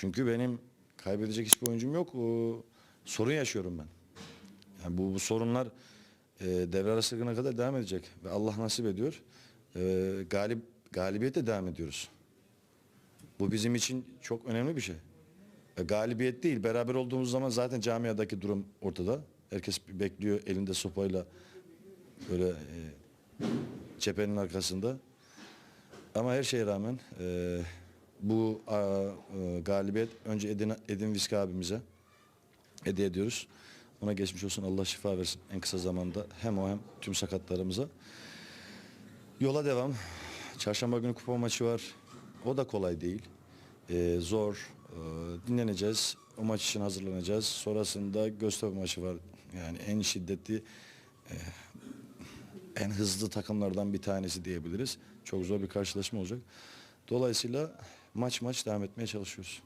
Çünkü benim kaybedecek hiçbir oyuncum yok. O, sorun yaşıyorum ben. Yani bu, bu sorunlar e, devre arası sırgına kadar devam edecek. Ve Allah nasip ediyor. E, galip galibiyete devam ediyoruz. Bu bizim için çok önemli bir şey. E, galibiyet değil, beraber olduğumuz zaman zaten camiadaki durum ortada. Herkes bekliyor elinde sopayla böyle e, cephenin arkasında. Ama her şeye rağmen e, bu a, e, galibiyet önce Edin, Edin Viski abimize hediye ediyoruz. Ona geçmiş olsun Allah şifa versin en kısa zamanda hem o hem tüm sakatlarımıza. Yola devam. Çarşamba günü kupa maçı var. O da kolay değil. Ee, zor. Ee, dinleneceğiz. O maç için hazırlanacağız. Sonrasında Göztepe maçı var. Yani en şiddetli, e, en hızlı takımlardan bir tanesi diyebiliriz. Çok zor bir karşılaşma olacak. Dolayısıyla maç maç devam etmeye çalışıyoruz.